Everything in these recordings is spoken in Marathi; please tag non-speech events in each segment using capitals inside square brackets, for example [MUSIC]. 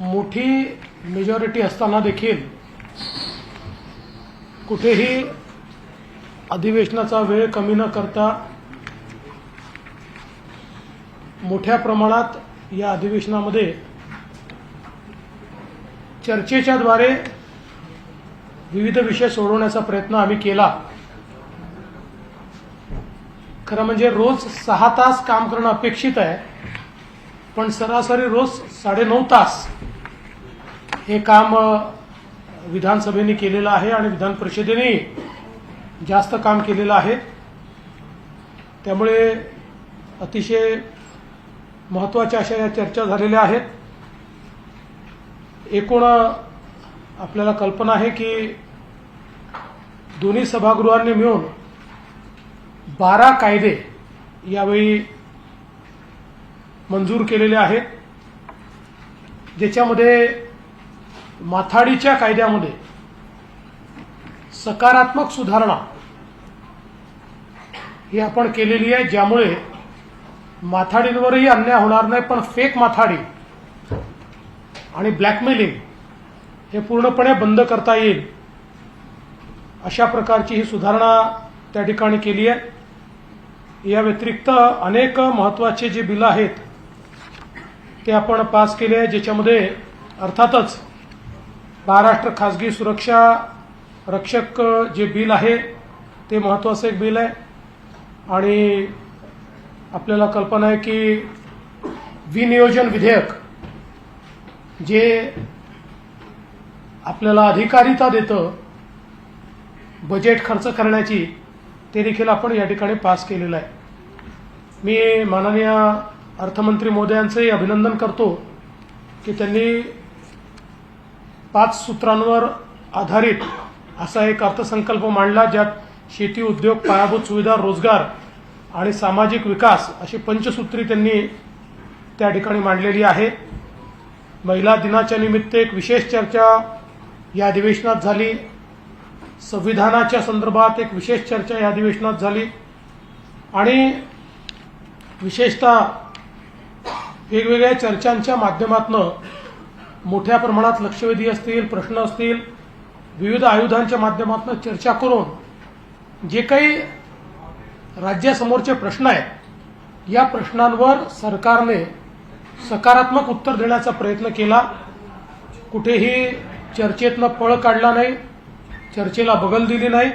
मोठी मेजॉरिटी असताना देखील कुठेही अधिवेशनाचा वेळ कमी न करता मोठ्या प्रमाणात या अधिवेशनामध्ये चर्चेच्या द्वारे विविध विषय सोडवण्याचा प्रयत्न आम्ही केला. खरं म्हणजे रोज सहा तास काम करणं अपेक्षित आहे पण सरासरी रोज साडेनऊ तास हे काम विधानसभेने केलेलं आहे आणि विधान परिषदेने जास्त काम केलेलं आहे. त्यामुळे अतिशय महत्त्वाच्या अशा या चर्चा झालेल्या आहेत. एकूण आपल्याला कल्पना आहे की दोन्ही सभागृहांनी मिळून बारा कायदे यावेळी मंजूर केलेले आहेत ज्याच्यामध्ये माथाडीच्या कायद्यामध्ये सकारात्मक सुधारणा ही आपण केलेली आहे ज्यामुळे माथाडींवरही अन्याय होणार नाही पण फेक माथाडी आणि ब्लॅकमेलिंग हे पूर्णपणे बंद करता येईल. अशा प्रकारची ही सुधारणा त्या ठिकाणी केली आहे. या व्यतिरिक्त अनेक महत्त्वाचे जे बिलं आहेत ते आपण पास केले आहे ज्याच्यामध्ये अर्थातच महाराष्ट्र खाजगी सुरक्षा रक्षक जे बिल आहे ते महत्त्वाचं एक बिल आहे. आणि आपल्याला कल्पना आहे की विनियोजन विधेयक जे आपल्याला अधिकारिता देतं बजेट खर्च करण्याची ते देखील आपण या ठिकाणी पास केलेलं आहे. मी माननीय अर्थमंत्री मोदयांचंही अभिनंदन करतो की त्यांनी पाच सूत्रांवर आधारित असा एक अर्थसंकल्प मांडला ज्यात शेती उद्योग पायाभूत सुविधा रोजगार आणि सामाजिक विकास अशी पंचसूत्री त्यांनी त्या ठिकाणी मांडलेली आहे. महिला दिनाच्या निमित्त एक विशेष चर्चा या अधिवेशनात झाली. संविधानाच्या संदर्भात एक विशेष चर्चा या अधिवेशनात झाली. आणि विशेषतः वेगवेगळ्या चर्चांच्या माध्यमातून मोठ्या प्रमाणात लक्षवेधी असतील प्रश्न असतील विविध आयुधांच्या माध्यमातून चर्चा करून जे काही राज्यासमोरचे प्रश्न आहेत या प्रश्नांवर सरकारने सकारात्मक उत्तर देण्याचा प्रयत्न केला. कुठेही चर्चेतनं पळ काढला नाही चर्चेला बगल दिली नाही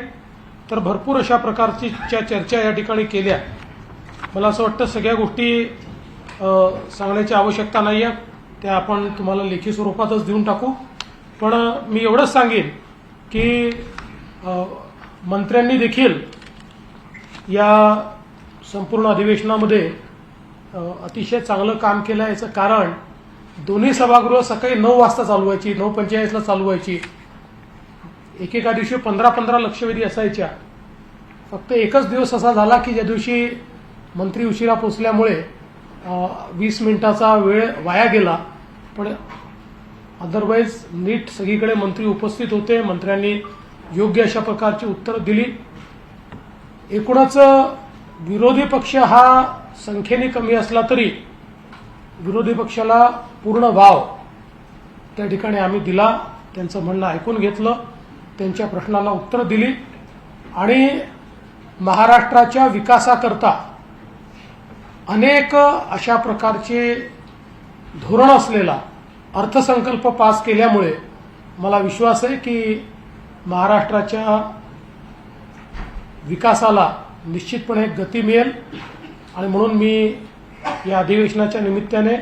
तर भरपूर अशा प्रकारची चर्चा या ठिकाणी केल्या. मला असं वाटतं सगळ्या गोष्टी सांगण्याची आवश्यकता नाही आहे त्या आपण तुम्हाला लेखी स्वरूपातच देऊन टाकू. पण मी एवढंच सांगेन की मंत्र्यांनी देखील या संपूर्ण अधिवेशनामध्ये अतिशय चांगलं काम केलं याचं कारण दोन्ही सभागृह सकाळी नऊ वाजता चालू व्हायची नऊ पंचेचाळीसला चालू व्हायची एकेका दिवशी पंधरा पंधरा लक्षवेधी असायच्या. फक्त एकच दिवस असा झाला की ज्या दिवशी मंत्री उशिरा पोचल्यामुळे वीस मिनिटाचा वेळ वाया गेला पण अदरवाईज नीट सगळीकडे मंत्री उपस्थित होते. मंत्र्यांनी योग्य अशा प्रकारची उत्तरं दिली. एकूणच विरोधी पक्ष हा संख्येने कमी असला तरी विरोधी पक्षाला पूर्ण वाव त्या ठिकाणी आम्ही दिला. त्यांचं म्हणणं ऐकून घेतलं. त्यांच्या प्रश्नाला उत्तरं दिली. आणि महाराष्ट्राच्या विकासाकरता अनेक अशा प्रकारचे धोरण असलेला अर्थसंकल्प पास केल्यामुळे मला विश्वास आहे की महाराष्ट्राच्या विकासाला निश्चितपणे गती मिळेल आणि म्हणून मी या अधिवेशनाच्या निमित्ताने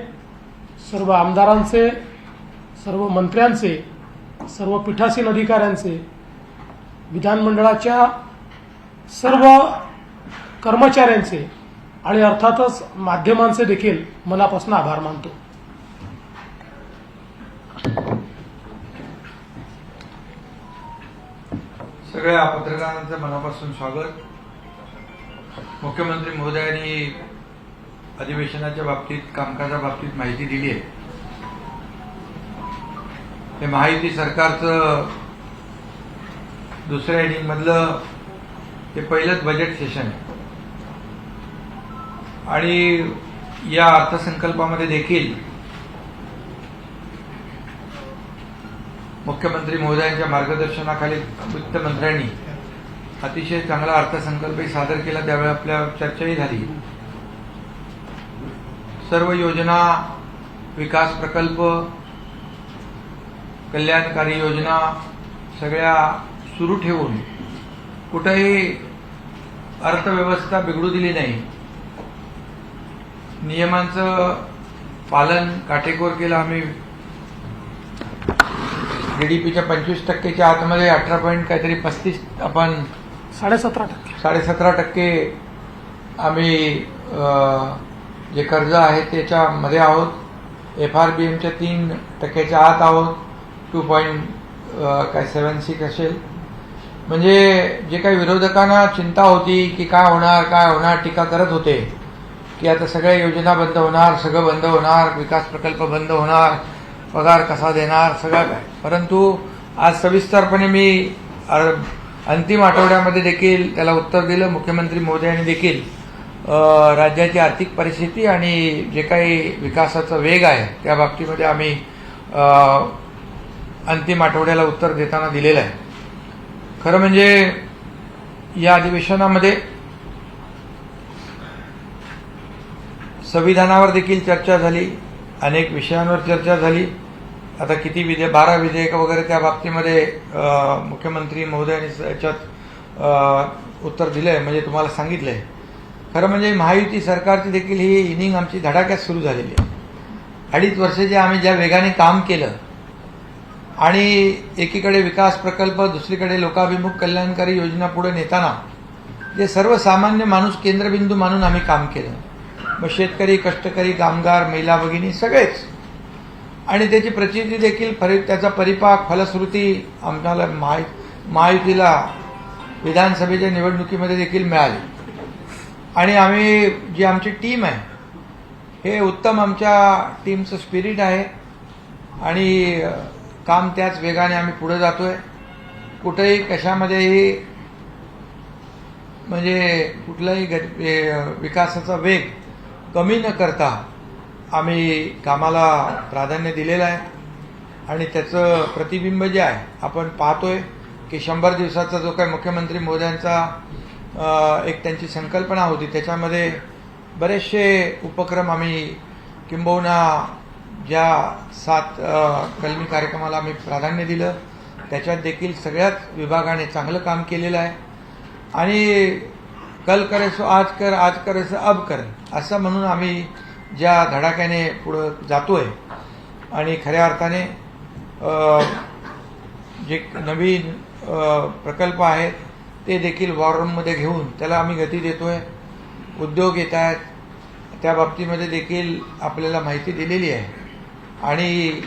सर्व आमदारांचे सर्व मंत्र्यांचे सर्व पीठासीन अधिकाऱ्यांचे विधानमंडळाच्या सर्व कर्मचाऱ्यांचे आणि अर्थातच माध्यमांचे देखील मनापासून आभार मानतो. सगळ्या पत्रकारांचं मनापासून स्वागत. मुख्यमंत्री महोदयांनी अधिवेशनाच्या बाबतीत कामकाजा बाबतीत माहिती दिली आहे. हे माहिती सरकारचं दुसऱ्या इनिंगमधलं हे पहिलंच बजेट सेशन आहे. आणि या अर्थसंकल्पामध्ये देखील मुख्यमंत्री महोदयांच्या मार्गदर्शनाखाली वित्तमंत्र्यांनी अतिशय चांगला अर्थसंकल्पही सादर केला. त्यावेळी आपल्या चर्चाही झाली. सर्व योजना विकास प्रकल्प कल्याणकारी योजना सगळ्या सुरू ठेवून कुठेही अर्थव्यवस्था बिघडू दिली नाही. नियमांचं पालन काटेकोर केलं आम्ही. जीडीपीच्या पंचवीस टक्केच्या आतमध्ये अठरा पॉईंट काहीतरी पस्तीस आपण साडेसतरा टक्के. साडेसतरा टक्के आम्ही जे कर्ज आहे त्याच्यामध्ये आहोत. एफ आर बी एमच्या तीन टक्क्याच्या आत आहोत. टू पॉईंट काय सेवन सिक्स असेल. म्हणजे जे काही विरोधकांना चिंता होती की काय होणार काय होणार टीका करत होते. की आता सगळ्या योजना बंद होणार सगळं बंद होणार विकास प्रकल्प बंद होणार पगार कसा देणार सगळं काय. परंतु आज सविस्तरपणे मी अंतिम आठवड्यामध्ये देखील त्याला उत्तर दिलं मुख्यमंत्री मोदयांनी देखील राज्याची आर्थिक परिस्थिती आणि जे काही विकासाचा वेग आहे त्या बाबतीमध्ये आम्ही अंतिम आठवड्याला उत्तर देताना दिलेलं आहे. खरं म्हणजे या अधिवेशनामध्ये संविधानावर देखील चर्चा झाली अनेक विषयांवर चर्चा झाली. आता किती विधेयक बारा विधेयक वगैरे त्या बाबतीमध्ये मुख्यमंत्री महोदयांनी याच्यात उत्तर उत्तर दिलंय म्हणजे तुम्हाला सांगितलंय. खरं म्हणजे महायुती सरकारची देखील ही इनिंग आमची धडाक्यात सुरू झालेली आहे. अडीच वर्ष जे आम्ही ज्या वेगाने काम केलं आणि एकीकडे विकास प्रकल्प दुसरीकडे लोकाभिमुख कल्याणकारी योजना पुढे नेताना जे सर्वसामान्य माणूस केंद्रबिंदू मानून आम्ही काम केलं. मग शेतकरी कष्टकरी कामगार महिला भगिनी सगळेच. आणि त्याची प्रचिती देखील परि त्याचा परिपाक फलश्रुती आम्हाला महा महायुतीला विधानसभेच्या निवडणुकीमध्ये देखील मिळाली. आणि आम्ही जी आमची टीम आहे हे उत्तम आमच्या टीमचं स्पिरिट आहे. आणि काम त्याच वेगाने आम्ही पुढे जातोय. कुठेही कशामध्येही म्हणजे कुठलाही विकासाचा वेग कमी न करता आम्ही कामाला प्राधान्य दिलेलं आहे. आणि त्याचं प्रतिबिंब जे आहे आपण पाहतोय की शंभर दिवसाचा जो काही मुख्यमंत्री मोद्यांचा एक त्यांची संकल्पना होती त्याच्यामध्ये बरेचसे उपक्रम आम्ही किंबहुना ज्या सात कलमी कार्यक्रमाला आम्ही प्राधान्य दिलं त्याच्यात देखील सगळ्याच विभागाने चांगलं काम केलेलं आहे. आणि कल करे सो आज कर आज करे सो अब कर. असं म्हणून आम्ही ज्या धडाक्याने पुढं जातोय आणि खऱ्या अर्थाने जे नवीन प्रकल्प आहेत ते देखील वॉर रूममध्ये घेऊन त्याला आम्ही गती देतोय. उद्योग येत आहेत. त्या बाबतीमध्ये देखील आपल्याला माहिती दिलेली आहे. आणि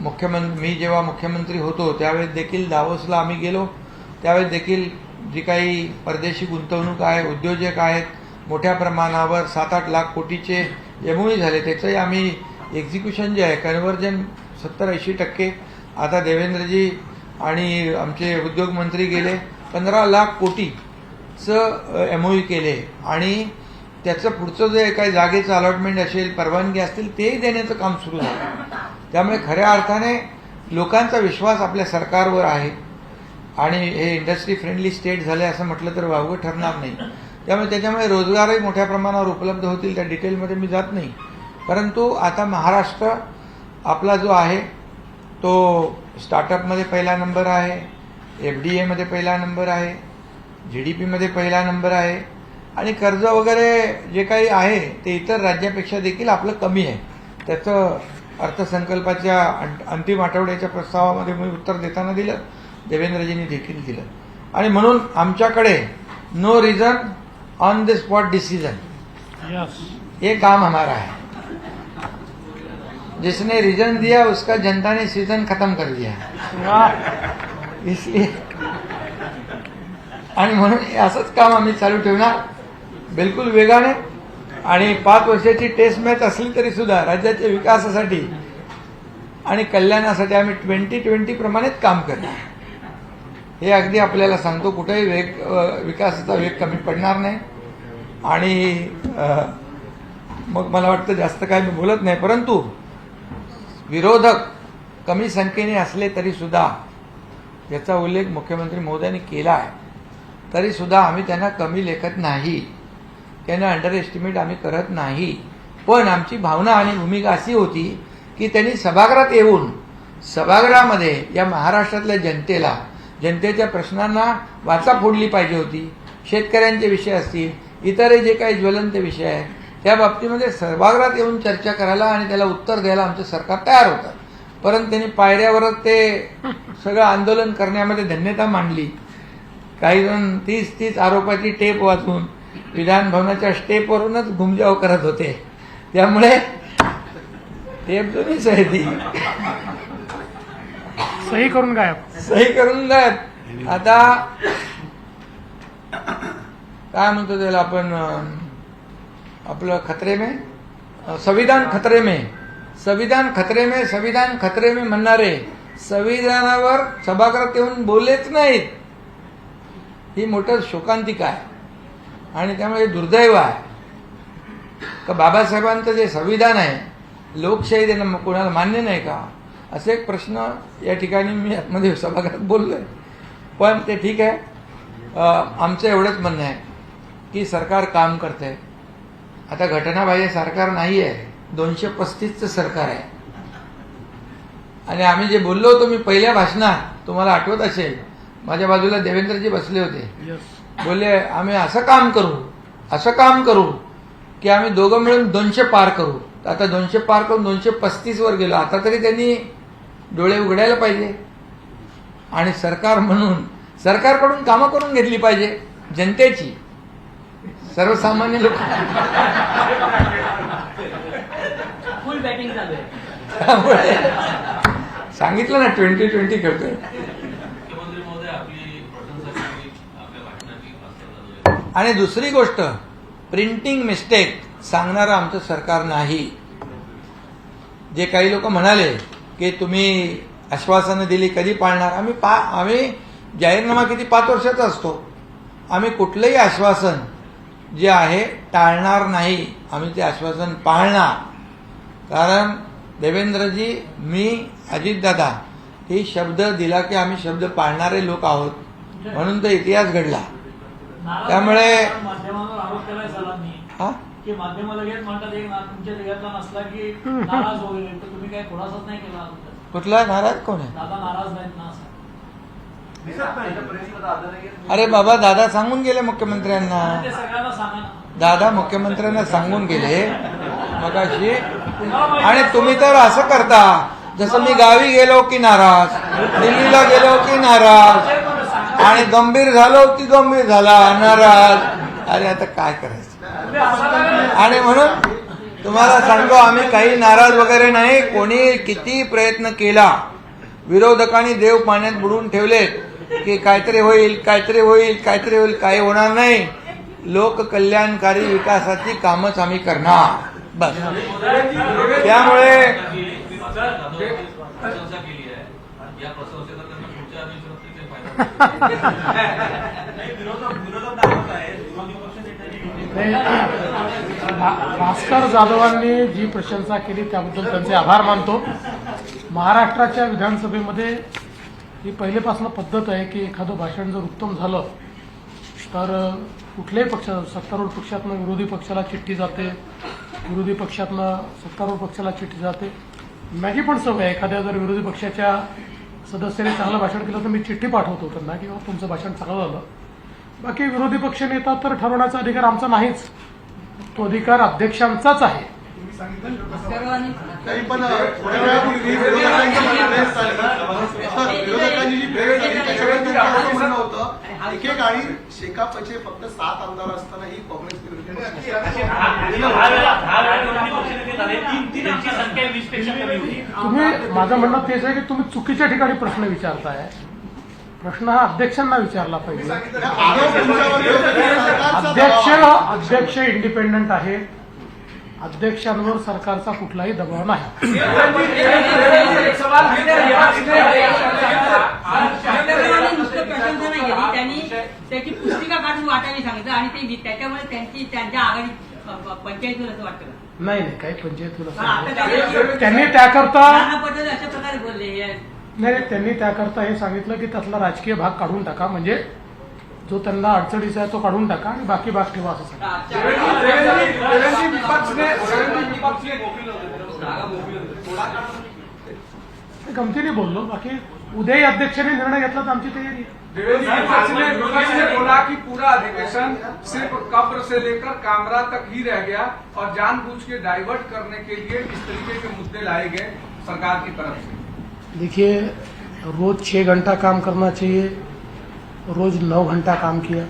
मुख्यमंत्री मी जेव्हा मुख्यमंत्री होतो त्यावेळेस देखील दावोसला आम्ही गेलो. त्यावेळेस देखील जी काही परदेशी गुंतवणूक आहे उद्योजक आहेत मोठ्या प्रमाणावर सात आठ लाख कोटीचे एमओई झाले त्याचंही आम्ही एक्झिक्युशन जे आहे कन्व्हर्जन सत्तर ऐंशी टक्के. आता देवेंद्रजी आणि आमचे उद्योग मंत्री गेले पंधरा लाख कोटीचं एमओई केले. आणि त्याचं पुढचं जे काही जागेचं अलॉटमेंट असेल परवानगी असतील तेही देण्याचं काम सुरू झालं. त्यामुळे खऱ्या अर्थाने लोकांचा विश्वास आपल्या सरकारवर आहे. आणि हे इंडस्ट्री फ्रेंडली स्टेट झाले असं म्हटलं तर वावगं ठरणार नाही. त्यामुळे त्याच्यामुळे रोजगारही मोठ्या प्रमाणावर उपलब्ध होतील त्या डिटेलमध्ये मी जात नाही. परंतु आता महाराष्ट्र आपला जो आहे तो स्टार्टअपमध्ये पहिला नंबर आहे एफ डी एमध्ये पहिला नंबर आहे जी डी पीमध्ये पहिला नंबर आहे आणि कर्ज वगैरे जे काही आहे ते इतर राज्यापेक्षा देखील आपलं कमी आहे. त्याचं अर्थसंकल्पाच्या अं- अंतिम आठवड्याच्या प्रस्तावामध्ये मी उत्तर देताना दिलं. देवेंद्रजींनी देखील दिलं. आणि म्हणून आमच्याकडे no reason on the spot decision ये काम हमारा है जिसने रीजन दिया उसका जनता ने सीजन खत्म कर दिया. इसलिए आणि म्हणून हे असंच काम आम्ही चालू ठेवणार. बिलकुल वेगाने. आणि पाच वर्षाची टेस्ट मॅच असली तरी सुद्धा राज्याच्या विकासासाठी आणि कल्याणासाठी आम्ही ट्वेंटी ट्वेंटी प्रमाणेच काम करणार. हे अगदी आपल्याला सांगतो कुठेही वेग विकासाचा वेग कमी पडणार नाही. आणि मग मला वाटतं जास्त काय मी बोलत नाही परंतु विरोधक कमी संख्येने असले तरीसुद्धा याचा उल्लेख मुख्यमंत्री महोदयांनी केला आहे तरीसुद्धा आम्ही त्यांना कमी लेखत नाही. त्यांना अंडर एस्टिमेट आम्ही करत नाही. पण आमची भावना आणि भूमिका अशी होती की त्यांनी सभागृहात येऊन सभागृहामध्ये या महाराष्ट्रातल्या जनतेला जनतेच्या प्रश्नांना वाचा फोडली पाहिजे होती. शेतकऱ्यांचे विषय असतील इतरही जे काही ज्वलंत विषय आहेत त्या बाबतीमध्ये सभागृहात येऊन चर्चा करायला आणि त्याला उत्तर द्यायला आमचं सरकार तयार होतं. परंतु त्यांनी पायऱ्यावरच ते सगळं आंदोलन करण्यामध्ये धन्यता मांडली. काही जण तीस तीस आरोपाची टेप वाचून विधान भवनाच्या स्टेपवरूनच घुमजाव करत होते. त्यामुळे टेप जुनीच आहे ती. सही करून गायब. सही करून गायब. आता काय म्हणतो त्याला आपण आपलं खतरे में संविधान खतरे में संविधान खतरे में संविधान खतरे में म्हणणारे संविधानावर सभागृहात येऊन बोललेच नाहीत. ही मोठं शोकांतिका आहे. आणि त्यामुळे दुर्दैव आहे. का बाबासाहेबांचं जे संविधान आहे लोकशाही त्यांना कोणाला मान्य नाही का? असे एक प्रश्न या ठिकाणी मी आतमध्ये सभागृहात बोललोय. पण ते ठीक आहे. आमचं एवढंच म्हणणं आहे की सरकार काम करतंय. आता घटनाबाह्य सरकार नाही आहे. दोनशे पस्तीसचं सरकार आहे. आणि आम्ही जे बोललो होतो मी पहिल्या भाषणात तुम्हाला आठवत असेल माझ्या बाजूला देवेंद्रजी बसले होते. बोलले आम्ही असं काम करू असं काम करू की आम्ही दोघं मिळून दोनशे पार करू. आता दोनशे पार करून दोनशे पस्तीस वर गेलो. आता तरी त्यांनी डोळे उघडायला पाहिजे. आणि सरकार म्हणून सरकारकडून कामं करून घेतली पाहिजे जनतेची. सर्वसामान्य लोक. त्यामुळे सांगितलं ना ट्वेंटी ट्वेंटी करतोय. झाली आणि दुसरी गोष्ट प्रिंटिंग मिस्टेक सांगणारं आमचं सरकार नाही. जे काही लोक म्हणाले की तुम्ही आश्वासनं दिली कधी पाळणार? आम्ही पा आम्ही जाहीरनामा किती पाच वर्षाचा असतो. आम्ही कुठलंही आश्वासन जे आहे टाळणार नाही. आम्ही ते आश्वासन पाळणार. कारण देवेंद्रजी मी अजितदादा हे शब्द दिला की आम्ही शब्द पाळणारे लोक आहोत. म्हणून तो इतिहास घडला. त्यामुळे- की माध्यम लगेच म्हणतात एक ना- तुमच्या देहातला नसला की नाराज वगैरे तर तुम्ही काही खुलासाच नाही केला. कुठला? नाराज कोण आहे? दादा नाराज नाहीत ना अरे बाबा दादा सांगून गेले मुख्यमंत्र्यांना. ते सगळ्यांना सांगा ना. दादा मुख्यमंत्र्यांना सांगून गेले. मगाशी. आणि तुम्ही तर असं करता. जसं मी गावी गेलो की नाराज. दिल्लीला गेलो की नाराज. आणि गंभीर झालो की गंभीर झाला नाराज. अरे आता काय करायचं. आणि म्हणून तुम्हाला सांगतो आम्ही काही नाराज वगैरे नाही. कोणी किती प्रयत्न केला विरोधकांनी देव पाण्यात बुडवून ठेवलेत की काहीतरी होईल काहीतरी होईल काहीतरी होईल काही होणार नाही. लोककल्याणकारी विकासाची कामच आम्ही करणार. बस. त्यामुळे [LAUGHS] [LAUGHS] जाधवची प्रशंसा केली आहे या प्रशंसेचा त्यांना पुढच्या अधिवेशनात काही फायदा भा- भास्कर जाधवांनी जी प्रशंसा केली त्याबद्दल त्यांचे आभार मानतो. महाराष्ट्राच्या विधानसभेमध्ये ही पहिलेपासून पद्धत आहे की एखादं भाषण जर उत्तम झालं तर कुठल्याही पक्ष सत्तारूढ पक्षातनं विरोधी पक्षाला चिठ्ठी जाते विरोधी पक्षातनं सत्तारूढ पक्षाला चिठ्ठी जाते. माझी पण सवय आहे एखाद्या जर विरोधी पक्षाच्या सदस्याने चांगलं भाषण केलं तर मी चिठ्ठी पाठवतो त्यांना की तुमचं भाषण चांगलं झालं. बाकी विरोधी पक्ष नेता तर ठरवण्याचा अधिकार आमचा नाहीच. तो अधिकार अध्यक्षांचाच आहे. तरी पण थोड्या वेळापूर्वी विरोधकांची जी प्रेस चालली, विरोधकांची जी प्रेस झाली त्याच्यामध्ये तुमचं असं म्हणणं होतं एकेकाळी शेकापचे फक्त सात आमदार असताना ही काँग्रेस विरोधी पक्ष तुम्ही माझं म्हणणं तेच आहे की तुम्ही चुकीच्या ठिकाणी प्रश्न विचारताय. प्रश्न हा अध्यक्षांना विचारला पाहिजे. तुमच्यावर विरोधकांनी सरकारचा अध्यक्ष. अध्यक्ष इंडिपेंडंट आहे अध्यक्षांवर सरकारचा कुठलाही दबाव. नाही त्यांनी त्याची पुस्तिका काढून वाटायला सांगितलं आणि ते त्याच्यामुळे त्यांची त्यांच्या आघाडी पंचायत असं वाटतं नाही नाही काही पंचायत त्यांनी त्याकरता अशा प्रकारे बोलले आहे. नाही नाही, त्यांनी त्याकरता हे सांगितलं की त्यातला राजकीय भाग काढून टाका. म्हणजे जो त्यांना अडचणीचा आहे तो काढून टाका आणि बाकी भाग ठेवा असं सांगितलं. गमतीने बोललो. बाकी उद्याही अध्यक्षांनी निर्णय घेतला तर आमची तयारी बोला कि पूरा अधिवेशन सिर्फ कब्र से लेकर कामरा तक ही रह गया और जानबूझ के डाइवर्ट करने के लिए इस तरीके के मुद्दे लाए गए सरकार की तरफ से देखिए, रोज छः घंटा काम करना चाहिए, रोज नौ घंटा काम किया।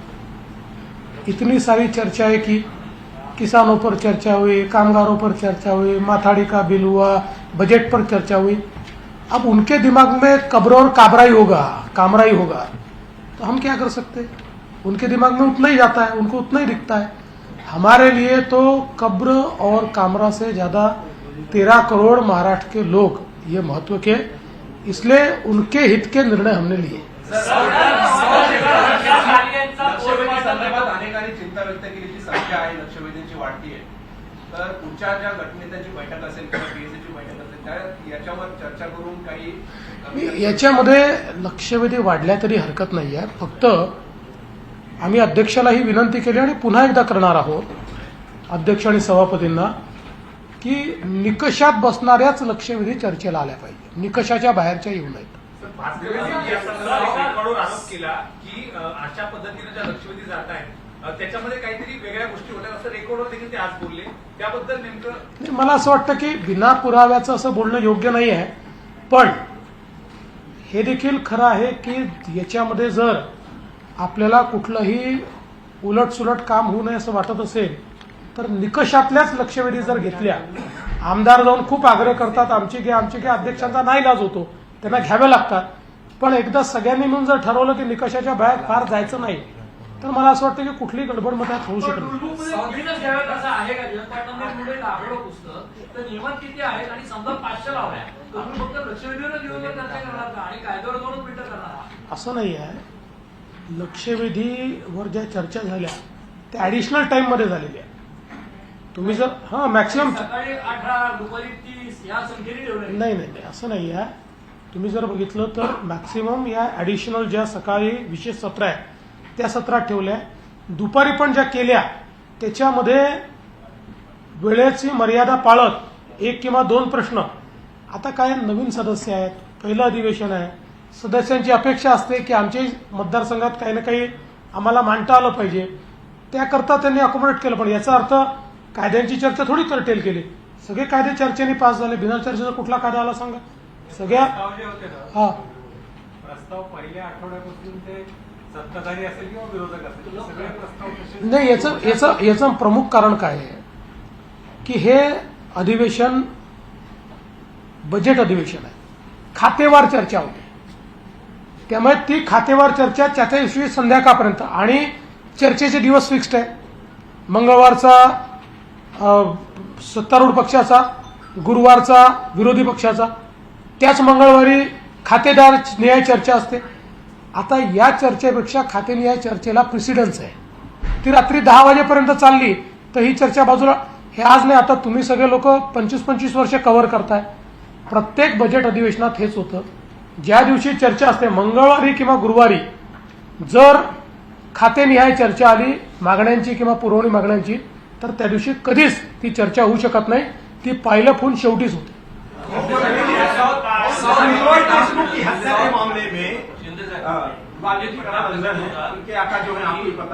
इतनी सारी चर्चाएँ की किसानों पर चर्चा हुई, कामगारों पर चर्चा हुई, माथाड़ी का बिल हुआ, बजट पर चर्चा हुई। अब उनके दिमाग में कब्र और काबरा ही होगा कामरा ही होगा तो हम क्या कर सकते उनके दिमाग में उतना ही जाता है, उनको उतना ही दिखता है। हमारे लिए तो कब्र और कामरा से ज़्यादा तेरह करोड़ महाराष्ट्र के लोग, ये महत्व के इसलिए उनके हित के निर्णय हमने लिए। चिंता व्यक्त संख्या आहे लक्षवेधींची वाढती आहे तर पुढच्या ज्या बैठक असेल किंवा पीएससीची बैठक असेल त्या याच्यावर चर्चा करून काही याच्यामध्ये लक्षवेधी वाढल्या तरी हरकत नाही आहे. फक्त आम्ही अध्यक्षालाही विनंती केली आणि पुन्हा एकदा करणार आहोत. अध्यक्ष आणि सभापतींना की निकषात बसणाऱ्याच लक्षवेधी चर्चेला आल्या पाहिजे. निकषाच्या बाहेरच्या येऊ नयेत. कडून आरोप केला की अ, अशा पद्धतीने ज्या लक्षवेधी जात आहेत अ, त्याच्यामध्ये काहीतरी वेगळ्या गोष्टी होत्या. असं रेकॉर्डवर देखील ते आज बोलले. त्याबद्दल नेमकं नाही, मला असं वाटतं की बिना पुराव्याचं असं बोलणं योग्य नाही आहे. पण हे देखील खरं आहे की याच्यामध्ये जर आपल्याला कुठलंही उलटसुलट काम होऊ नये असं वाटत असेल तर निकषातल्याच लक्षवेधी जर घेतल्या आमदार जाऊन खूप आग्रह करतात आमची घ्या आमची घ्या अध्यक्षांचा नाही लाज होतो त्यांना घ्यावे लागतात. पण एकदा सगळ्यांनी मिळून जर ठरवलं की निकषाच्या बाहेर फार जायचं नाही तर मला असं वाटतं की कुठलीही गडबड मध्यात होऊ शकत असं नाही आहे. लक्षवेधीवर ज्या चर्चा झाल्या त्या ॲडिशनल टाईममध्ये झालेल्या तुम्ही जर हां मॅक्सिमम सकाळी अठरा दुपारी तीस या संख्येने ठेवले. नाही नाही नाही असं नाही आहे. तुम्ही जर बघितलं तर मॅक्सिमम या ॲडिशनल ज्या सकाळी विशेष सत्र आहे त्या सत्रात ठेवल्या. दुपारी पण ज्या केल्या त्याच्यामध्ये वेळेची मर्यादा पाळत एक किंवा दोन प्रश्न. आता काय नवीन सदस्य आहेत पहिलं अधिवेशन आहे. सदस्यांची अपेक्षा असते की आमच्या मतदारसंघात काही ना काही आम्हाला मांडता आलं पाहिजे. त्याकरता त्यांनी अकोमोडेट केलं पण याचा अर्थ कायद्यांची चर्चा थोडी करटेल केली. सगळे कायदे चर्चेने पास झाले. बिना चर्चेचा कुठला कायदा आला सांगा. सगळ्या हा. प्रस्ताव पहिल्या आठवड्यापासून ते सत्ताधारी असेल किंवा विरोधक असेल सगळे प्रस्ताव तसे नाही याचं याचं याचं प्रमुख कारण काय आहे? की हे अधिवेशन बजेट अधिवेशन आहे. खातेवार चर्चा होते. त्यामुळे ती खातेवार चर्चा त्याच्या दिवशी संध्याकाळपर्यंत. आणि चर्चेचे दिवस फिक्स्ड आहे. मंगळवारचा सत्तारूढ पक्षाचा गुरुवारचा विरोधी पक्षाचा त्याच मंगळवारी खातेदार न्याय चर्चा असते. आता या चर्चेपेक्षा खातेनिहाय चर्चेला प्रेसिडन्स आहे. ती रात्री दहा वाजेपर्यंत चालली तर ही चर्चा बाजूला हे आज नाही आता तुम्ही सगळे लोक पंचवीस पंचवीस वर्ष कव्हर करताय. प्रत्येक बजेट अधिवेशनात हेच होतं. ज्या दिवशी चर्चा असते मंगळवारी किंवा गुरुवारी जर खातेनिहाय चर्चा आली मागण्यांची किंवा पुरवणी मागण्यांची तर त्या दिवशी कधीच ती चर्चा होऊ शकत नाही. ती पाहिलं फूल शेवटीच होते.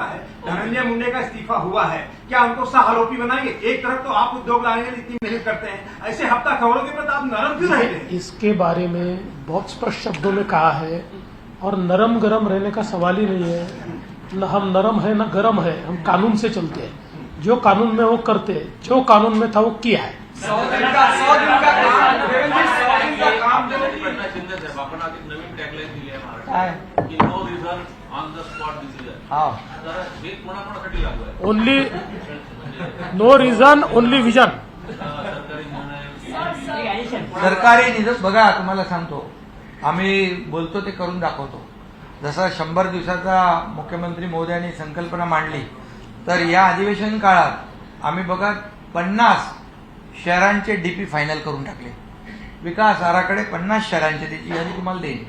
है धनंजय मुंडे का इस्तीफा हुआ है क्या उनको सह आरोपी बनाएँगे एक तरफ़ तो आप उद्योग लाने के लिए मेहनत करते हैं ऐसे हफ़्ता खबरों के प्रति आप नरम क्यों रहते हैं इसके बारे में बहुत स्पष्ट शब्दों में कहा है और नरम गरम रहने का सवाल ही नहीं है। न हम नरम है, न गरम है, हम कानून से चलते हैं। जो कानून में वो करते हैं जो कानून में था वो किया है। सौ दिन का सौ दिन का काम देवेंद्र जी सौ दिन का काम जो। प्रश्न शिंदे साहेब आपण आज एक नवीन टॅगलाईन दिली आहे काय महाराष्ट्रात की no reason on the spot decision तर कोणाकोणासाठी लागू आहे? Only no reason only vision सरकारी निधन बघा तुम्हाला सांगतो. आम्ही बोलतो ते करून दाखवतो. जसा शंभर दिवसाचा मुख्यमंत्री महोदयांनी संकल्पना मांडली तर या अधिवेशन काळात आम्ही बघा पन्नास शहरांचे डीपी फायनल करून टाकले. विकास आराखडे पन्नास शहरांचे त्याची यादी तुम्हाला देईन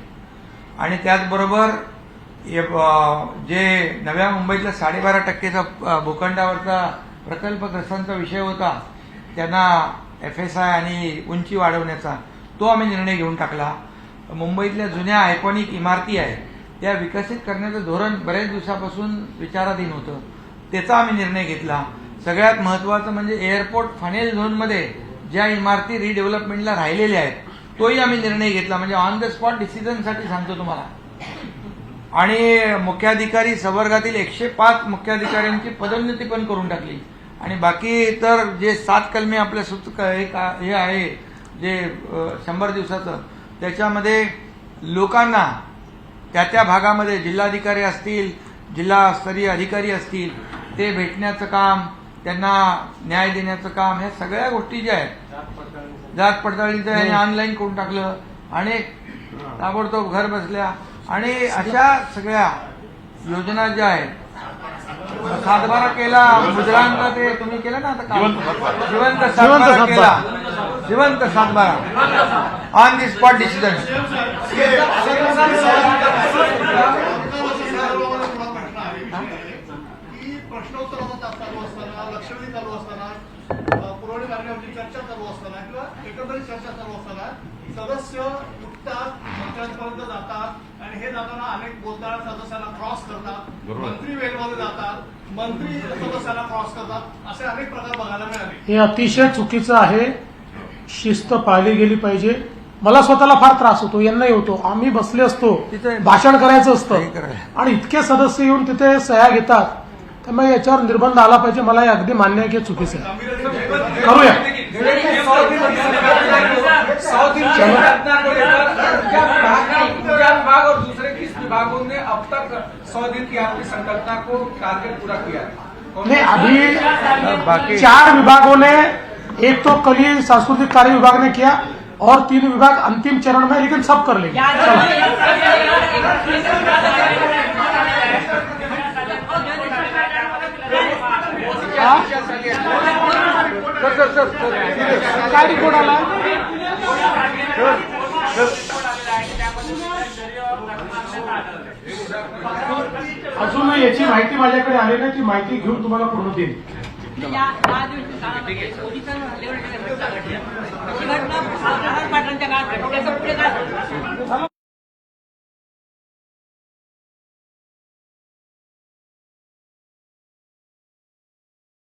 आणि त्याचबरोबर जे नव्या मुंबईतल्या साडेबारा टक्केचा भूखंडावरचा प्रकल्पग्रस्तांचा विषय होता त्यांना एफ एस आय आणि उंची वाढवण्याचा तो आम्ही निर्णय घेऊन टाकला. मुंबईतल्या जुन्या आयकॉनिक इमारती आहेत त्या विकसित करण्याचं धोरण बऱ्याच दिवसापासून विचाराधीन होतं. त्याचा आम्ही निर्णय घेतला. सगळ्यात महत्वाचं म्हणजे एअरपोर्ट फनेल झोनमध्ये ज्या इमारती रिडेव्हलपमेंटला राहिलेल्या आहेत तोही आम्ही निर्णय घेतला. म्हणजे ऑन द स्पॉट डिसिजनसाठी सांगतो तुम्हाला. आणि मुख्याधिकारी संवर्गातील एकशे पाच मुख्याधिकाऱ्यांची पदोन्नती पण करून टाकली. आणि बाकी इतर जे सात कलमे आपल्या सुत हे का- हे आहे जे शंभर दिवसाचं त्याच्यामध्ये लोकांना त्या त्या भागामध्ये जिल्हाधिकारी असतील जिल्हास्तरीय अधिकारी असतील ते भेटण्याचं काम त्यांना न्याय देण्याचं काम ह्या सगळ्या गोष्टी ज्या आहेत जात पडताळीचं यांनी ऑनलाईन करून टाकलं. आणि ताबडतोब घर बसल्या. आणि अशा सगळ्या योजना ज्या आहेत सातबारा केला मुद्रांक ते तुम्ही केलं ना आता काम? जिवंत सातबारा. केला. जिवंत सातबारा. ऑन दी स्पॉट डिसिजन की प्रश्नोत्तराचा तास चालू असताना लक्षवेधी चालू असताना अ, पुरवणी मागण्यावरची चर्चा चालू असताना किंवा चालू असताना सदस्य उठतात मंत्र्यांपर्यंत जातात आणि हे जाताना अनेक बोलताना सदस्यांना क्रॉस करतात. मंत्री वेळमध्ये जातात मंत्री सदस्यांना क्रॉस करतात. असे अनेक प्रकार बघायला मिळाले. हे अतिशय चुकीचं आहे. शिस्त पाळली गेली पाहिजे. मला स्वतःला फार त्रास होतो यांनाही होतो. आम्ही बसले असतो तिथे भाषण करायचं असतं. आणि इतके सदस्य येऊन तिथे सह्या घेतात त्यामुळे याच्यावर निर्बंध आला पाहिजे. मला हे अगदी मान्य आहे की चुकीचं आहे. करूया. सौ दिन की घटना को लेकर ऊर्जा विभाग ने और दूसरे किस विभागों ने अब तक सौ दिन की आपकी संकल्पना को टारगेट पूरा किया नहीं अभी चार विभागों ने एक तो कल ही सांस्कृतिक कार्य विभाग ने किया और तीन विभाग अंतिम चरण में लेकिन सब कर लेंगे। काय रिपोर्ट आला अजून याची माहिती माझ्याकडे आली नाही ती माहिती घेऊन तुम्हाला पूर्ण देईल या घटना पाटलांच्या काळात घडवल्याचं पुढे काय